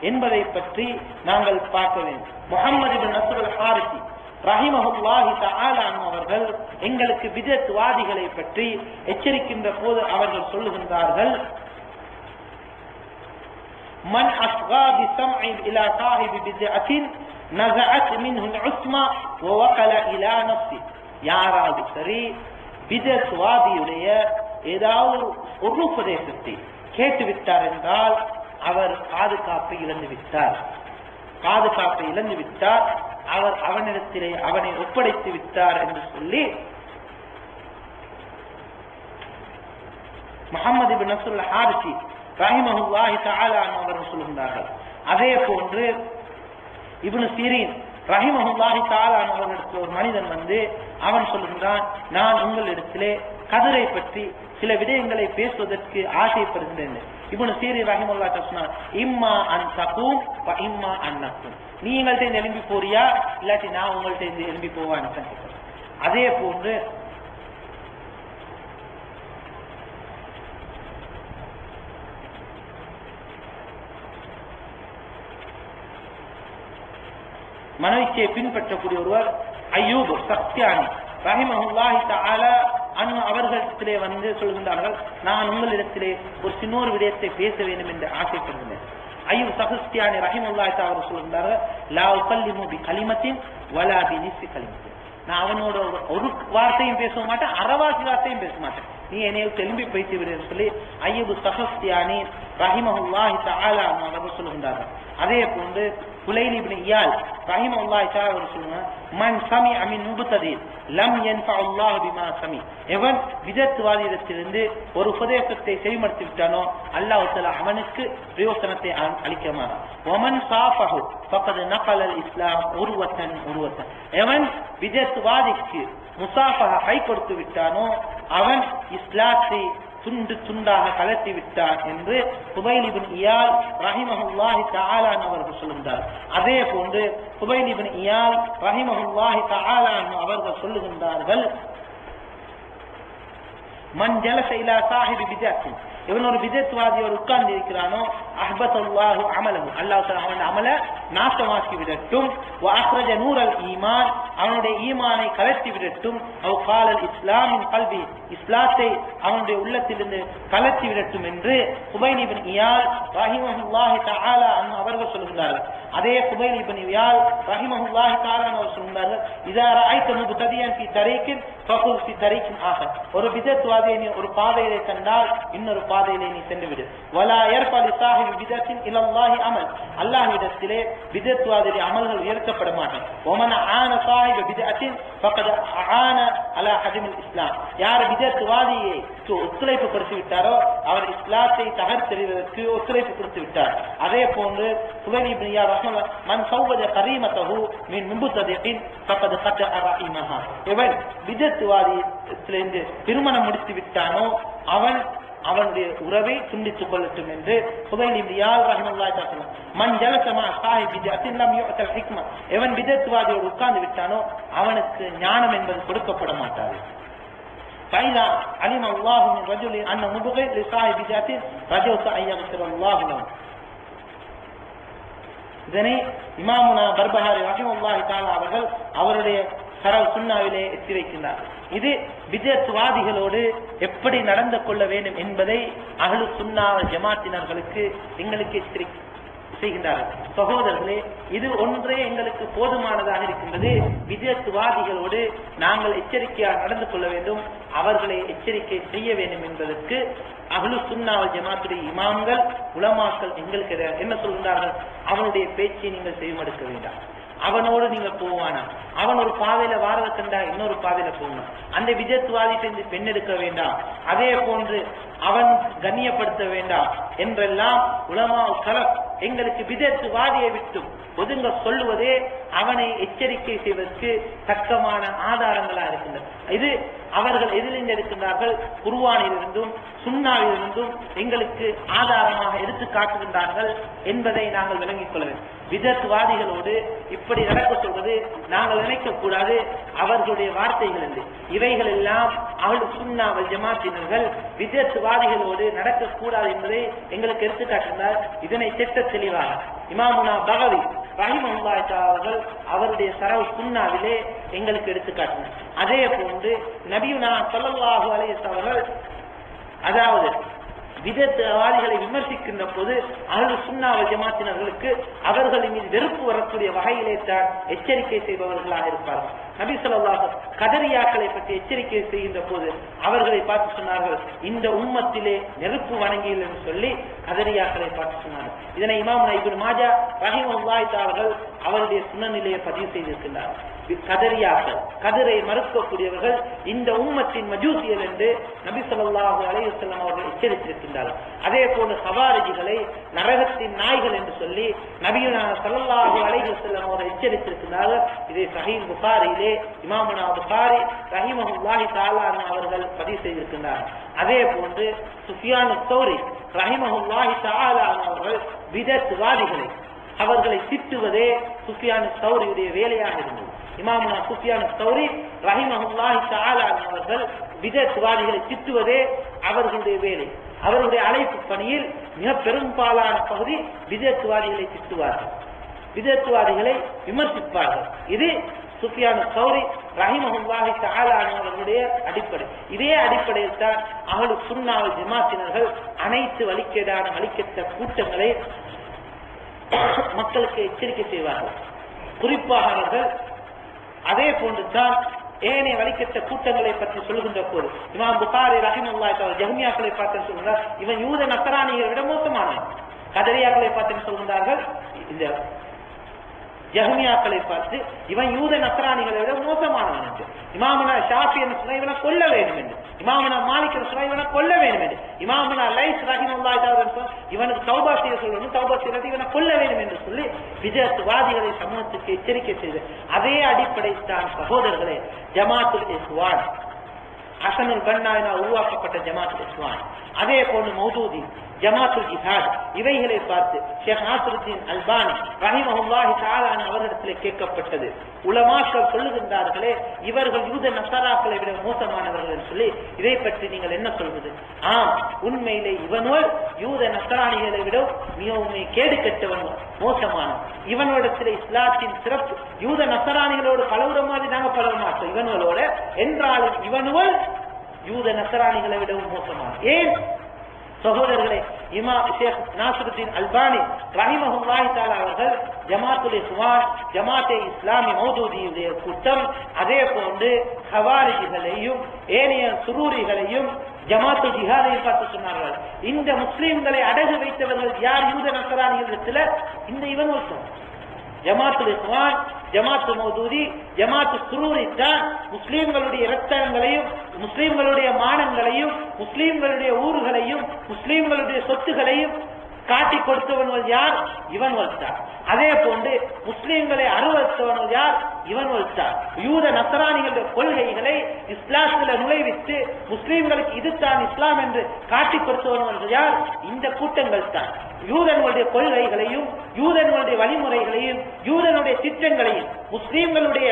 என்பதை பற்றி நாங்கள் பார்க்க வேண்டும். முகமது பின் நசுல் ஹாரிசி ரஹிமஹுல்லாஹி தாலான் அவர்கள் எங்களுக்கு விதத்வாதிகளை பற்றி எச்சரிக்கின்ற போது அவர்கள் சொல்லுகின்றார்கள் மன் அஸ்கா பிசம்இ இலா சாஹிபி பித்அத்தின் நஸஅத் மின்ஹு அல்-உஸ்மா வவகல இலா யாராவது சரி விதத்வாதியுடைய ஏதாவது ஒரு உபதேசத்தை கேட்டுவிட்டார் என்றால் அவர் பாதுகாப்பை இழந்து விட்டார் பாதுகாப்பை இழந்து விட்டார் அவர் அவனிடத்திலே அவனை ஒப்படைத்து விட்டார் என்று சொல்லி முகமது பின் நசுல் ஹாரிசி ரஹிமஹுல்லாஹி தஆலா அவர்கள் சொல்கின்றார்கள் அதே போன்று இப்னு சீரின் ரஹிமஹுல்லாஹி தஆலா அவர்களிடத்தில் ஒரு மனிதன் வந்து அவன் சொல்கின்றான் நான் உங்களிடத்திலே கதிரை பற்றி சில விடயங்களை பேசுவதற்கு ஆசைப்படுகின்றேன். இவனு சீரி ரஹிமுல்லா சொன்னார் இம்மா அன் சகும் இம்மா அன் நக்கும் நீ எங்கள்கிட்ட இருந்து எழும்பி போறியா? இல்லாட்டி நான் உங்கள்கிட்ட இருந்து எழும்பி போவான்னு அதே போன்று மனோச்சையை பின்பற்றக்கூடிய ஒருவர் ஐயூப் சக்தியானி ரஹிமஹுல்லாஹி தஆலா ஆனால் அவர்களிடத்திலே வந்து சொல்கின்றார்கள் நான் உங்களிடத்திலே ஒரு சின்னொரு விடயத்தை பேச வேண்டும் என்று ஆசைப்படுகிறேன் ஐயூப் சஹஸ்தியானி ரஹிமஹுல்லாஹி தஆலா அவர்கள் சொல்கின்றார்கள் லா உகல்லிமு பி கலிமத்தின் வலா பி நிஸ்ஃபி கலிமத்தின். நான் அவனோட ஒரு- வார்த்தையும் பேச மாட்டேன் அறவாசி வார்த்தையும் பேச மாட்டேன். நீ என்னைய திரும்பி பேசி விடுன்னு சொல்லி ஐயபு சஹஸ்தியானி ரஹிமஹுல்லாஹி தாலா அவர்கள் சொல்கின்றார்கள். அதே போன்று குலைல் இப்னு இயால் ரஹிமஹுல்லாஹி தஆலா ஒரு சொல்லுவாங்க மன் சமி அமின் முபத்ததி லம் யன்ஃபஅல்லாஹு பிமா சமி எவன் விதத்துவாதியிடத்திலிருந்து ஒரு உபதேசத்தை செய்மடுத்தி விட்டானோ அல்லாஹ் தஆலா அவனுக்கு பிரயோசனத்தை அ- அளிக்க மாட்டான் ஒமன் சாஃபஹு ஃபக்கத் அல் இஸ்லாம் உருவத்தன் உருவத்தன். எவன் விதத்துவாதிக்கு முசாஃபஹ கை கொடுத்து விட்டானோ அவன் இஸ்லாத்தை துண்டு துண்டாக கலட்டி விட்டார் என்று குபைல் இயால் ரஹிமஹுல்லாஹி தாலான் அவர்கள் சொல்லுகின்றார். அதே போன்று குபைல் இயால் ரஹிமஹுல்லாஹி தாலான் அவர்கள் சொல்லுகின்றார்கள் மன் செயலா சாஹிபி விஜாத்தி இவன் ஒரு விதத்வாதியோடு உட்கார்ந்து இருக்கிறானோ அஹ்பத்துல்லாஹு அமலஹு. அல்லாஹ் அவன் அமல நாசமாக்கி விடட்டும் அஹ்ரஜ நூரல் ஈமான் அவனுடைய ஈமானை கலர்த்தி விடட்டும் அவ் காலல் இஸ்லாமின் கல்வி இஸ்லாத்தை அவனுடைய உள்ளத்திலிருந்து கலர்த்தி விடட்டும் என்று குபைனிபின் இயால் ரஹிமஹுல்லாஹி தஆலா அன் அவர்கள் சொல்கிறார்கள் அதே குபைனிபின் இயால் ரஹிமஹுல்லாஹி தஆலா அவர் சொல்கிறார்கள் இதா ரஅய்த முப்ததியன் ஃபி தரீக்கின் ஃபகுல் ஃபி தரீக்கின் ஆகர் ஒரு விதத்வாதியை நீ ஒரு பாதையிலே கண்டால் இன்னொரு பாதையிலே நீ சென்று விடு வலா ஏற்பாடு சாஹிப் சாஹிபி பிதத்தின் இலல்லாஹி அமல். அல்லாஹ்விடத்திலே விதத்துவாதிரி அமல்கள் உயர்த்தப்பட மாட்டேன் ஒமன ஆன சாஹிப ஆன அலா இஸ்லாம். யார் விதத்துவாதியை ஒத்துழைப்பு கொடுத்து விட்டாரோ அவர் இஸ்லாத்தை தகர்த்தெறிவதற்கு ஒத்துழைப்பு கொடுத்து விட்டார் அதே போன்று சுவைனி பிரியா ரஹ்மல்ல மன் சௌவத கரீமத்தஹு மின் மும்புத்ததின் ஃபகத் கத்த அரஹிமஹா. இவன் விதத்துவாதியிலிருந்து திருமணம் முடித்து விட்டானோ அவன் அவனுடைய உறவை துண்டித்துக் கொள்ளட்டும் என்று புதைல் இப்தியால் ரஹிமல்லாஹி தஆலா மன் ஜலசமா சாஹிப் பிதத்தின் லம் யுஅத்தல் ஹிக்மா எவன் விதத்துவாதியோடு உட்கார்ந்து விட்டானோ அவனுக்கு ஞானம் என்பது கொடுக்கப்பட மாட்டாது فإذا علم الله من رجل أن مبغض لصاحب ذات رجوت أن يغفر الله له இதனை இமாமுனா பர்பஹாரி ரஹிமுல்லாஹி தஆலா அவர்கள் அவருடைய தரவு சுன்னாவிலே எத்தி வைக்கின்றார். இது விஜயத்துவாதிகளோடு எப்படி நடந்து கொள்ள வேண்டும் என்பதை அகலு சுண்ணா ஜமாத்தினர்களுக்கு எங்களுக்கு எச்சரி செய்கின்றார்கள். சகோதரர்களே இது ஒன்றே எங்களுக்கு போதுமானதாக இருக்கின்றது. விஜயத்துவாதிகளோடு நாங்கள் எச்சரிக்கையாக நடந்து கொள்ள வேண்டும். அவர்களை எச்சரிக்கை செய்ய வேண்டும் என்பதற்கு அகலு சுண்ணாவல் ஜமாத்துடைய இமாம்கள் உலமாக்கள் எங்களுக்கு என்ன சொல்கின்றார்கள்? அவனுடைய பேச்சை நீங்கள் செய்வெடுக்க வேண்டாம். அவனோடு நீங்க போவானா? அவன் ஒரு பாதையில வாரத கண்டா இன்னொரு பாதையில போகணும் அந்த விஜயத்துவாதி செஞ்சு பெண் எடுக்க வேண்டாம். அதே போன்று அவன் கண்ணியப்படுத்த வேண்டாம் என்றெல்லாம் உலமா கலப் எங்களுக்கு விதத்துவாதியை விட்டும் ஒதுங்க சொல்லுவதே அவனை எச்சரிக்கை செய்வதற்கு தக்கமான ஆதாரங்களா இருக்கின்றன. இது அவர்கள் எதிலிருந்து எடுக்கின்றார்கள்? குருவானிலிருந்தும் சுண்ணாவிலிருந்தும் எங்களுக்கு ஆதாரமாக எடுத்து காட்டுகின்றார்கள் என்பதை நாங்கள் விளங்கிக் கொள்ள வேண்டும். விதத்துவாதிகளோடு இப்படி நடக்க சொல்வது நாங்கள் நினைக்கக்கூடாது அவர்களுடைய வார்த்தைகள் என்று இவைகள் எல்லாம் அவள் சுண்ணாவல் ஜமாத்தினர்கள் விதத்துவாதிகளோடு நடக்கக்கூடாது என்பதை எங்களுக்கு எடுத்து காட்டினார் இதனை திட்ட தெளிவாக இமாமுனா பகவி ரஹிமஹுல்லாஹி அவர்கள் அவருடைய சரவு சுண்ணாவிலே எங்களுக்கு எடுத்து காட்டினார். அதே போன்று நபியுனா சொல்லல்லாஹு அலைஹி அவர்கள் அதாவது விதத்துவாதிகளை விமர்சிக்கின்ற போது அருள் சுன்னாவல் ஜமாத்தினர்களுக்கு அவர்களின் மீது வெறுப்பு வரக்கூடிய வகையிலே தான் எச்சரிக்கை செய்பவர்களாக இருப்பார்கள். நபி ஸல்லல்லாஹு கதரியாக்களை பற்றி எச்சரிக்கை செய்கின்ற போது அவர்களை பார்த்து சொன்னார்கள் இந்த உம்மத்திலே நெருப்பு வணங்கியில் என்று சொல்லி கதரியாக்களை பார்த்து சொன்னார்கள். இதனை இமாம் நைபுல் மாஜா ரஹிம் அவர்கள் அவருடைய சுனநிலையை பதிவு செய்திருக்கின்றார். கதரியாக்கள் கதிரை மறுக்கக்கூடியவர்கள் இந்த உம்மத்தின் மஜூசியல் என்று நபி சொல்லாஹு அலையுசல்லாம் அவர்கள் எச்சரித்திருக்கின்றார்கள். அதே போல சவாரிஜிகளை நரகத்தின் நாய்கள் என்று சொல்லி நபியுனா சல்லாஹு அலையுசல்லாம் அவர்கள் எச்சரித்திருக்கின்றார்கள். இதை சஹீஹ் புகாரியிலே இமாமனா புகாரி ரஹிமஹுல்லாஹி தஆலா அவர்கள் பதிவு செய்திருக்கின்றார்கள் அதே போன்று சுஃபியானு தௌரி ரஹிமஹுல்லாஹி தஆலா அவர்கள் விதத்துவாதிகளை அவர்களை திட்டுவதே சுஃபியானு தௌரியுடைய வேலையாக இருந்தது. இமாமனா சுஃபியானு தௌரி ரஹிமஹுல்லாஹி தஆலா அவர்கள் விதத்துவாதிகளை திட்டுவதே அவர்களுடைய வேலை. அவர்களுடைய அழைப்பு பணியில் மிக பெரும்பாலான பகுதி விதத்துவாதிகளை திட்டுவார்கள். விதத்துவாதிகளை விமர்சிப்பார்கள். இது சுஃபியானு சௌரி ரஹிமஹுல்லாஹி தஆலா அவர்களுடைய அடிப்படை. இதே அடிப்படையில் தான் அகலு சுன்னாவல் ஜமாத்தினர்கள் அனைத்து வலிக்கேடான வழிகெட்ட கூட்டங்களை மக்களுக்கு எச்சரிக்கை செய்வார்கள். குறிப்பாக அவர்கள் அதே போன்று தான் ஏனைய வழிகெட்ட கூட்டங்களை பற்றி சொல்லுகின்ற போது இமாம் புகாரி ரஹிமுல்லாஹி தஆலா ஜஹ்மியாக்களை பார்த்து சொல்கிறார் இவன் யூத நசராணிகளை விட மோசமானவன். கதரியாக்களை பார்த்து சொல்கின்றார்கள்? இந்த ஜஹ்மியாக்களை பார்த்து இவன் யூத நக்ராணிகளை விட மோசமானவன் என்று. இமாமனா ஷாஃபி என்று சொன்ன இவனை கொல்ல வேண்டும் என்று. இமாமனா மாலிக் என்று சொன்ன இவனை கொல்ல வேண்டும் என்று. இமாமனா லைஸ் ரஹிம் தஆலா என்று இவனுக்கு தௌபா செய்ய சொல்லணும் தௌபா செய்யறது இவனை கொல்ல வேண்டும் என்று சொல்லி விஜயத்துவாதிகளை சமூகத்துக்கு எச்சரிக்கை செய்து அதே அடிப்படை தான் சகோதரர்களே ஜமாத்துல் இஸ்வான் ஹசனுல் பன்னாயினா உருவாக்கப்பட்ட ஜமாத்துல் இஸ்வான் அதே போன்று மௌதூதி ஜமாத்துல் ஜிஹாத் இவைகளை பார்த்து ஷேக் நாசருத்தீன் அல்பானி ரஹிமஹுல்லாஹி தாலான அவர்களிடத்திலே கேட்கப்பட்டது. உலமாக்கள் சொல்லுகின்றார்களே இவர்கள் யூத நசராக்களை விட மோசமானவர்கள் என்று சொல்லி இதை பற்றி நீங்கள் என்ன சொல்வது? ஆம் உண்மையிலே இவனோல் யூத நசராணிகளை விட மிகவும் கேடு கெட்டவன் மோசமானவன். இவனோடத்திலே இஸ்லாத்தின் சிறப்பு யூத நசராணிகளோடு பழகுற மாதிரி நாங்கள் பழக மாட்டோம். இவனோட என்றாலும் இவனுவல் யூத நசராணிகளை விடவும் மோசமானவன். ஏன்? சகோதரர்களே இமா ஷேக் நாசருத்தீன் அல்பானி ரஹிமஹுல்லாஹி தஆலா அவர்கள் ஜமாத்துல் இஸ்வான் ஜமாத்தே இஸ்லாமி மௌதூதியுடைய கூட்டம் அதே போன்று ஹவாரிஜிகளையும் ஏனைய சுரூரிகளையும் ஜமாத்து ஜிஹாதையும் பார்த்து சொன்னார்கள். இந்த முஸ்லீம்களை அடகு வைத்தவர்கள் யார் யூத நசராணிகளிடத்தில் இந்த இவன் ஒருத்தன். ஜமாத்துல் இஸ்வான் ஜமாத்து மௌதூதி ஜமாத்து சுரூரி தான் முஸ்லீம்களுடைய இரத்தங்களையும் முஸ்லீம்களுடைய மானங்களையும் முஸ்லீம்களுடைய ஊர்களையும் முஸ்லீம்களுடைய சொத்துகளையும் காட்டி கொடுத்தவன் யார்? இவன் வல்சார் அதே போன்று முஸ்லீம்களை அருவத்தவர்கள் யார்? இவன் வல்சார் யூத நசராணிகளுடைய கொள்கைகளை இஸ்லாத்துல நுழைவித்து முஸ்லீம்களுக்கு இதுதான் இஸ்லாம் என்று காட்டி கொடுத்தவர்கள் யார்? இந்த கூட்டங்கள் தான். யூதர்களுடைய கொள்கைகளையும் யூதன்களுடைய வழிமுறைகளையும் யூதனுடைய திட்டங்களையும் முஸ்லீம்களுடைய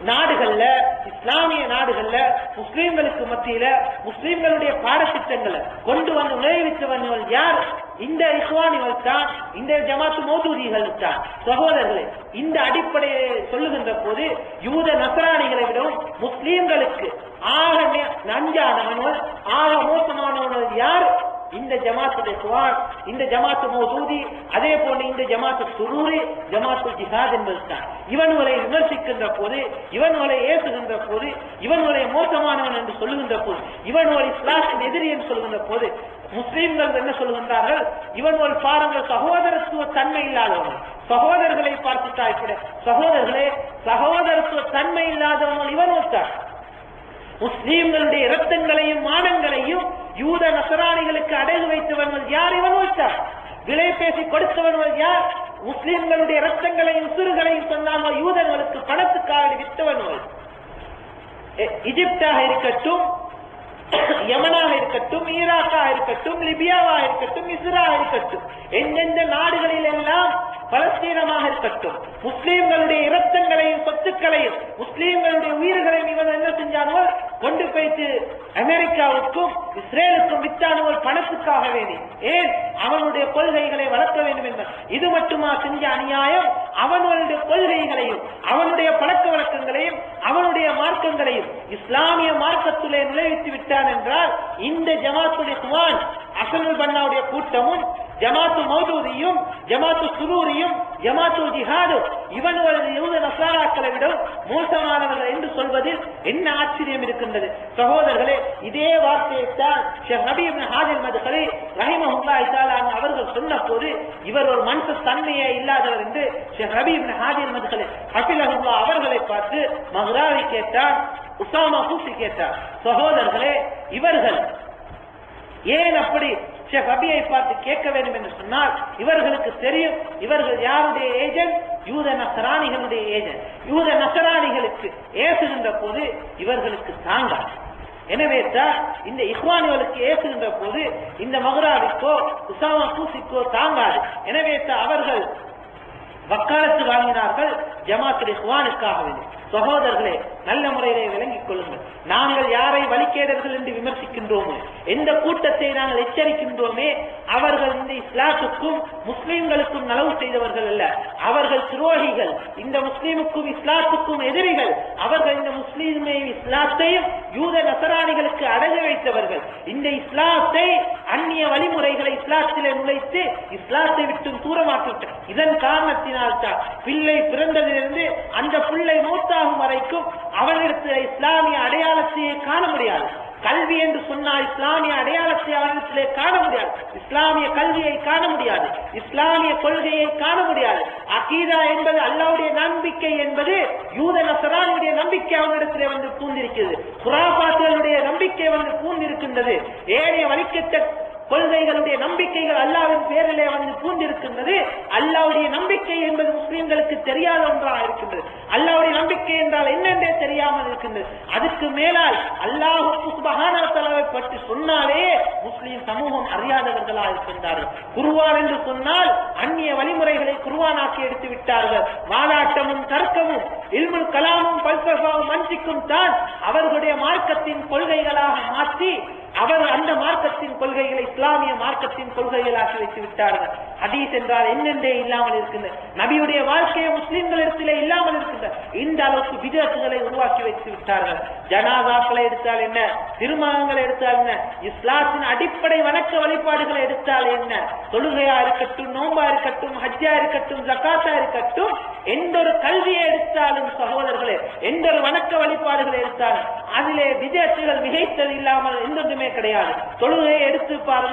நாடுகள்ல இஸ்லாமிய நாடுகள்ல முஸ்லீம்களுக்கு மத்தியில முஸ்லீம்களுடைய பாடத்திட்டங்களை கொண்டு வந்து நுழைவித்தவர்கள் யார்? இந்த இஸ்வானிகள் தான் இந்த ஜமாத்து மௌதூதிகள் தான் சகோதரர்களே இந்த அடிப்படையை சொல்லுகின்ற போது யூத நசராணிகளை விடவும் முஸ்லீம்களுக்கு ஆக நஞ்சானவனோ ஆக மோசமானவர்கள் யார்? இந்த ஜமாத்துடைய குவான் இந்த ஜமாத்து மௌதூதி அதே போல இந்த ஜமாத்து சுரூரி ஜமாத்து ஜிஹாத் என்பதுதான். இவன்களை விமர்சிக்கின்ற போது இவன்களை ஏசுகின்ற போது இவன்களை மோசமானவன் என்று சொல்லுகின்ற போது இவன்களை இஸ்லாத்தின் எதிரி என்று சொல்லுகின்ற போது முஸ்லீம்கள் என்ன சொல்லுகின்றார்கள்? ஒரு பாருங்கள் சகோதரத்துவ தன்மை இல்லாதவன். சகோதரர்களை பார்த்துட்டா இப்படி சகோதரர்களே சகோதரத்துவ தன்மை இல்லாதவன் இவன் தான் முஸ்லீம்களுடைய இரத்தங்களையும் மானங்களையும் யூத நசராணிகளுக்கு அடகு வைத்தவன் யார் இவன் வைத்தார் விலை பேசி கொடுத்தவர்கள் யார்? முஸ்லீம்களுடைய இரத்தங்களையும் சிறுகளையும் சொன்னாங்க யூதர்களுக்கு பணத்துக்காக வித்தவர்கள் எ- இருக்கட்டும் யமனாக இருக்கட்டும் ஈராக்கா இருக்கட்டும் லிபியாவா இருக்கட்டும் இஸ்ரா இருக்கட்டும் எந்தெந்த நாடுகளில் எல்லாம் பலஸ்தீனமாக இருக்கட்டும் முஸ்லீம்களுடைய இரத்தங்களையும் சொத்துக்களையும் முஸ்லீம்களுடைய உயிர்களையும் இவன் என்ன செஞ்சானோ கொண்டு போயிட்டு அமெரிக்காவுக்கும் இஸ்ரேலுக்கும் வித்தானவள் பணத்துக்காக வேண்டி. ஏன்? அவனுடைய கொள்கைகளை வளர்க்க வேண்டும் என்ற இது மட்டுமா செஞ்ச அநியாயம்? அவனுடைய கொள்கைகளையும் அவனுடைய பழக்க வழக்கங்களையும் அவன் இஸ்லாமிய மார்க்கத்திலே நுழைவித்து விட்டான் என்றால் இந்த ஜமாத்துடைய குவான் அசனுல் பன்னாவுடைய கூட்டமும் ஜமாத்து மௌதூதியும் ஜமாத்து சுரூரியும் ஜமாத்து ஜிஹாது இவனுடைய யூத நசாராக்களை விட மோசமானவர்கள் என்று சொல்வதில் என்ன ஆச்சரியம் இருக்கின்றது? சகோதரர்களே இதே வார்த்தையைத்தான் ஷேக் நபி ஹாஜில் மதுகளை ரஹிமஹுல்லா இசாலான் அவர்கள் சொன்ன போது இவர் ஒரு மனசு தன்மையே இல்லாதவர் என்று ஷேக் நபி ஹாஜில் மதுகளை ஹஃபிலஹுல்லா அவர்களை பார்த்து மஹ்ராவி கேட்டார் உசாமா கூசி கேட்டார் சகோதரர்களே இவர்கள் ஏன் அப்படி ஷேக் அபியை பார்த்து கேட்க வேண்டும் என்று சொன்னால் இவர்களுக்கு தெரியும் இவர்கள் யாருடைய ஏஜென்ட் யூத நசராணிகளுடைய ஏஜென்ட் யூத நசராணிகளுக்கு ஏசுகின்ற போது இவர்களுக்கு தாங்காது எனவே தான் இந்த இஸ்வானிகளுக்கு ஏசுகின்ற போது இந்த மகராவிக்கோ உசாமா கூசிக்கோ தாங்காது. எனவே தான் அவர்கள் வக்காலத்து வாங்கினார்கள் ஜமாத்துடைய இஸ்வானுக்காக வேண்டி. சகோதரர்களே நல்ல முறையிலே விளங்கிக் கொள்ளுங்கள். நாங்கள் யாரை வழிகேடர்கள் என்று விமர்சிக்கின்றோமோ எந்த கூட்டத்தை நாங்கள் எச்சரிக்கின்றோமே அவர்கள் இந்த இஸ்லாத்துக்கும் முஸ்லிம்களுக்கும் நலவு செய்தவர்கள் அல்ல. அவர்கள் துரோகிகள். இந்த முஸ்லிமுக்கும் இஸ்லாத்துக்கும் எதிரிகள். அவர்கள் இந்த முஸ்லீமையும் இஸ்லாத்தையும் யூத நசராணிகளுக்கு அடகு வைத்தவர்கள். இந்த இஸ்லாத்தை அந்நிய வழிமுறைகளை இஸ்லாத்திலே நுழைத்து இஸ்லாத்தை விட்டு தூரமாக்கிவிட்டார் இதன் காரணத்தினால் தான் பிள்ளை பிறந்ததிலிருந்து அந்த பிள்ளை மூத்தாகும் வரைக்கும் அவர்களிடத்தில் இஸ்லாமிய அடையாளத்தையே காண முடியாது. கல்வி என்று சொன்னால் இஸ்லாமிய அடையாளத்தை அவர்களிடத்திலே காண முடியாது. இஸ்லாமிய கல்வியை காண முடியாது. இஸ்லாமிய கொள்கையை காண முடியாது. அகீதா என்பது அல்லாவுடைய நம்பிக்கை என்பது யூத நசரானுடைய நம்பிக்கை அவனிடத்திலே வந்து பூந்திருக்கிறது குராபாத்துகளுடைய நம்பிக்கை வந்து பூந்திருக்கின்றது ஏனைய வலிக்கத்த கொள்கைகளுடைய நம்பிக்கைகள் அல்லாவின் பேரிலே வந்து தூண்டிருக்கின்றது அல்லாவுடைய நம்பிக்கை என்பது முஸ்லீம்களுக்கு தெரியாத ஒன்றாக இருக்கின்றது. அல்லாவுடைய நம்பிக்கை என்றால் என்னென்றே தெரியாமல் இருக்கின்றது. அதுக்கு மேலால் அல்லாஹுக்கு சுபஹான பற்றி சொன்னாலே முஸ்லீம் சமூகம் அறியாதவர்களாக இருக்கின்றார்கள். குருவான் என்று சொன்னால் அந்நிய வழிமுறைகளை குருவானாக்கி எடுத்து விட்டார்கள். வாலாட்டமும் தர்க்கமும் இல்முல் கலாமும் பல்சஃபாவும் மன்சிக்கும் தான் அவர்களுடைய மார்க்கத்தின் கொள்கைகளாக மாற்றி அவர் அந்த மார்க்கத்தின் கொள்கைகளை இஸ்லாமிய மார்க்கத்தின் கொள்கைகளாக்கி வைத்து விட்டார்கள். ஹதீஸ் என்றால் என்னென்றே இல்லாமல் இருக்கின்ற நபியுடைய வாழ்க்கையை முஸ்லிம்கள் இடத்திலே இல்லாமல் இருக்கின்ற இந்த அளவுக்கு விதத்துகளை உருவாக்கி வைத்து விட்டார்கள். ஜனாதாக்களை எடுத்தால் என்ன? திருமணங்களை எடுத்தால் என்ன? இஸ்லாத்தின் அடிப்படை வணக்க வழிபாடுகளை எடுத்தால் என்ன? தொழுகையா இருக்கட்டும் நோம்பா இருக்கட்டும் ஹஜ்ஜா இருக்கட்டும் ஜக்காத்தா இருக்கட்டும் எந்த ஒரு கல்வியை எடுத்தாலும் சகோதரர்களே எந்த ஒரு வணக்க வழிபாடுகளை எடுத்தாலும் அதிலே விதத்துகள் மிகைத்தது இல்லாமல் எந்தொன்றுமே கிடையாது. தொழுகையை எடுத்து பாருங்கள்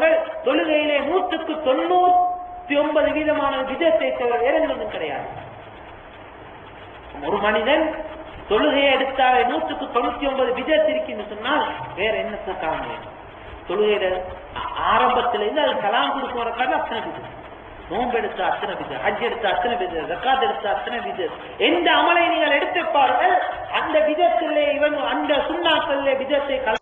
தொழுகையிலே நூற்றுக்கு தொண்ணூத்தி ஒன்பது வீதமான விதத்தை தவிர வேற எந்தொன்றும் கிடையாது. ஒரு மனிதன் தொழுகையை எடுத்தாலே நூற்றுக்கு தொண்ணூத்தி ஒன்பது விதத்து இருக்குன்னு சொன்னால் வேற என்ன காரணம் தொழுகையில ஆ- ஆரம்பத்துல இருந்து அது கலாம் கொடுக்க வரக்கான அத்தனை விதம் நோன்பு எடுத்த அத்தனை விதம் ஹஜ் எடுத்த அத்தனை விதம் ரக்காத் எடுத்த அத்தனை விதம் எந்த அமலை நீங்கள் எடுத்து பாருங்கள் அந்த விதத்திலே இவன் அந்த சுண்ணாக்களிலே விதத்தை கலா